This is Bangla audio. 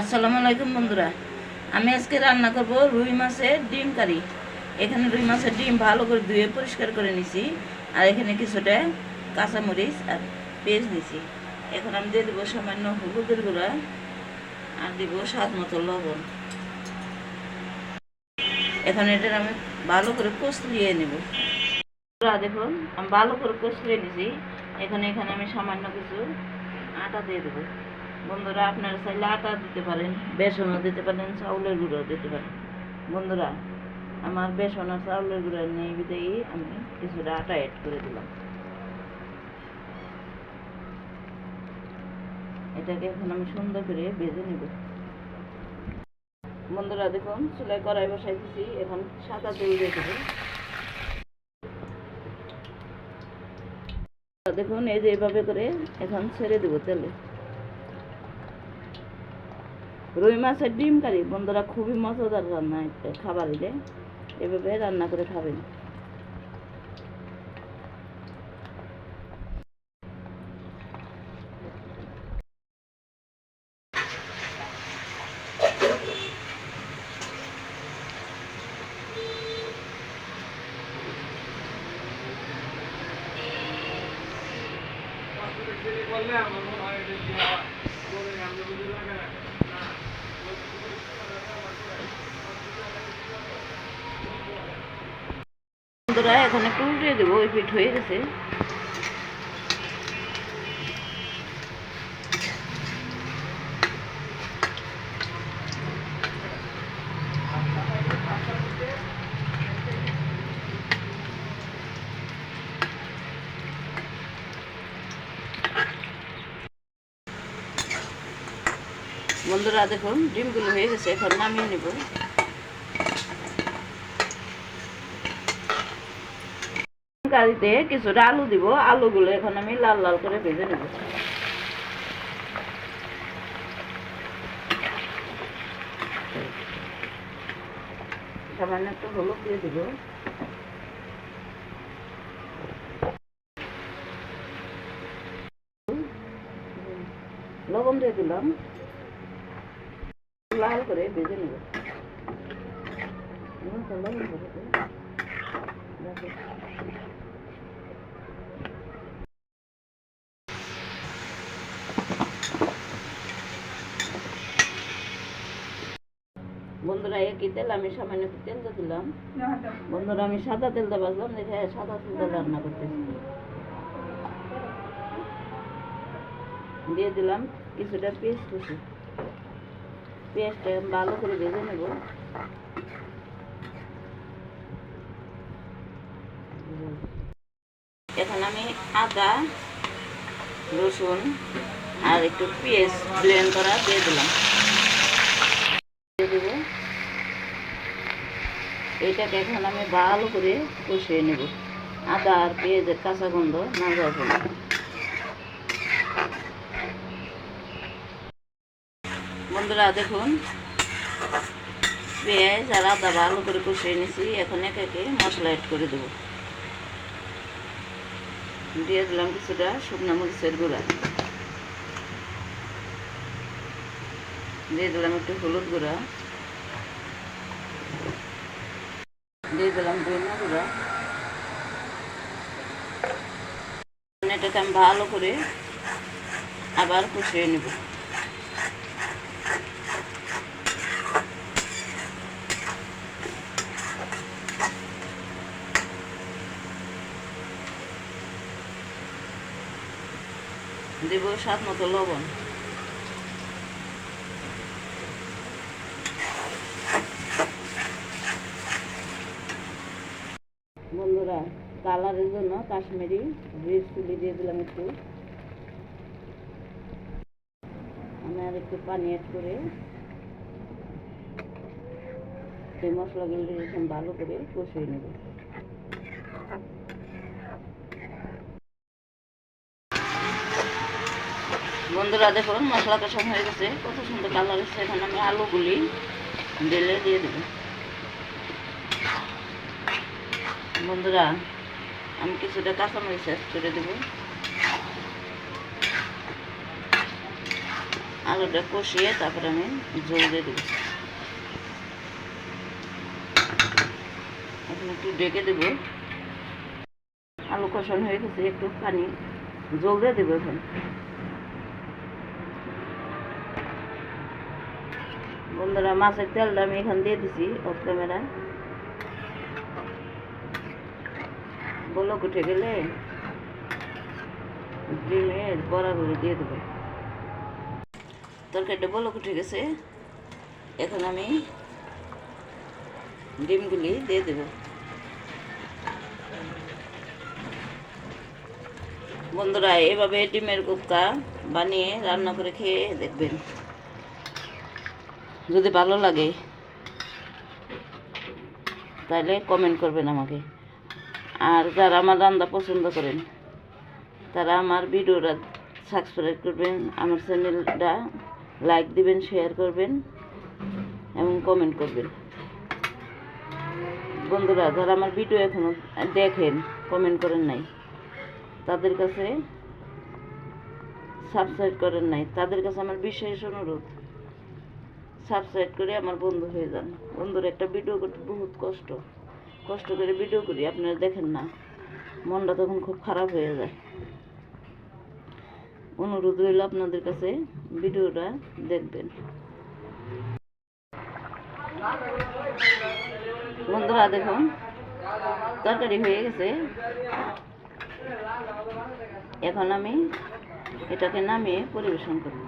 আসসালামু আলাইকুম বন্ধুরা। আমি আজকে রান্না করব রুই মাছের ডিম কারি। এখানে রুই মাছের ডিম ভালো করে ধুয়ে পরিষ্কার করে নিছি আর এখানে কিছুটা কাঁচামরিচ আর পেঁয়াজ দিছি। এখন আমি দিয়ে দেবো সামান্য হলুদের গুঁড়া আর দিব স্বাদ মতো লবণ। এখন এটা আমি ভালো করে কষলিয়ে নেব। দেখুন, আমি ভালো করে কষলিয়ে নিছি। এখন এখানে আমি সামান্য কিছু আটা দিয়ে দেবো। বন্ধুরা, আপনারা চাইলে আটা দিতে পারেন, বেসনও দিতে পারেন, চাউলের গুঁড়ো দিতে পারেন। বন্ধুরা, আমার বেসন আর চাউলের গুঁড়ো নেই বিদায়ী, আমি কিছুটা আটা অ্যাড করে দিলাম। এটাকে এখন আমি সুন্দর করে ভেজে নেব। বন্ধুরা, দেখুন চুলাই কড়াই বসাই দিছি, এখন সাদা তেল দিয়ে দেবো। দেখুন, এই যে এইভাবে করে এখন ছেড়ে দেবো তেলে। রুই মাছের ডিম কারি বন্ধুরা খুবই মজাদার রান্না খাবার এটা। এভাবে রান্না করে খাবেন। বন্ধুরা এখন একটু উল্টে দেবো, ওই পিঠ হয়ে গেছে। বন্ধুরা, দেখুন, ডিমগুলো হয়ে গেছে, এখন নামিয়ে নেব। কারিতে কিছুটা আলু দিব, আলুগুলো এখন আমি লাল লাল করে ভেজে নেব। সামান্য একটু দিব। লবণ দিয়ে দিলাম। লাল করে ভেজে নেব। লবণ করে দিই। দেখো। বন্ধুরা একই তেল আমি সামান্য একটু তেল দিয়ে দিলাম। বন্ধুরা আমি সাদা তেলটা বাজলাম দেখে সাদা তেলটা রান্না করতেছি। দিয়ে দিলাম কিছুটা পেঁয়াজ কুচি। পেঁয়াজটা ভালো করে ভেজে নেব। এখন আমি আদা রসুন আর একটু পেঁয়াজ ব্লেন্ড করা দিয়ে দিলাম। দিয়ে দেবো। এইটাকে এখন আমি ভালো করে কষিয়ে নেব। আদা আর পেঁয়াজের কাঁচা গন্ধ না যাওয়া পর্যন্ত। বন্ধুরা, দেখুন, পেঁয়াজ আর আদা ভালো করে কষিয়ে নিয়েছি। এখন একে একে মশলা অ্যাড করে দেবো। দিয়ে দিলাম কিছুটা শুকনো মরিচের গুঁড়া। দিয়ে দিলাম একটু হলুদ গুঁড়া। দিয়ে এটাকে আমি ভালো করে আবার কষিয়ে নেব। দেব স্বাদ মতো লবণ। বন্ধুরা কালারের জন্য কাশ্মীরি ব্রিজ তুলে দিয়ে দিলাম একটু। আমি আর একটু পানি অ্যাড করে সেই মশলাগুলো এরকম ভালো করে কষিয়ে নেব। বন্ধুরা, দেখুন মশলা কষানো হয়ে গেছে। কত সুন্দর কালার এসছে। এখন আমি আলুগুলি ঢেলে দিয়ে দেবো। বন্ধুরা, আমি কিছুটা কাঁচামরিচ অ্যাড করে দেবো। আলুটা কষিয়ে তারপরে আমি জল দিয়ে দেবো। এখন একটু ডেকে দেবো। আলু কষানো হয়ে গেছে, একটু পানি জল দিয়ে দেবো এখন। বন্ধুরা, মাছের তেলটা আমি এখান দিয়ে দিছি অফ ক্যামেরা বলক উঠে গেলে ডিমের বড়া করে দিয়ে দেবো। তরকারিটা বলক উঠে গেছে। এখন আমি ডিমগুলি দিয়ে দেব। বন্ধুরা, এভাবে ডিমের কুপ্তা বানিয়ে রান্না করে খেয়ে দেখবেন। যদি ভালো লাগে, তাহলে কমেন্ট করবেন আমাকে। আর যারা আমার রান্না পছন্দ করেন, তারা আমার ভিডিওটা সাবস্ক্রাইব করবেন, আমার চ্যানেলটা লাইক দিবেন শেয়ার করবেন এবং কমেন্ট করবেন। বন্ধুরা, যারা আমার ভিডিও এখনও দেখেন কমেন্ট করেন নাই, তাদের কাছে সাবস্ক্রাইব করেন নাই, তাদের কাছে আমার বিশেষ অনুরোধ সাবস্ক্রাইব করে আমার বন্ধু হয়ে যান। বন্ধুর, একটা ভিডিও করতে বহুত কষ্ট। কষ্ট করে ভিডিও করি, আপনারা দেখেন না। মনটা তখন খুব খারাপ হয়ে যায়। অনুরোধ রইল আপনাদের কাছে ভিডিওটা দেখবেন। বন্ধুরা, দেখুন, তরকারি হয়ে গেছে। এখন আমি এটাকে নামিয়ে পরিবেশন করব।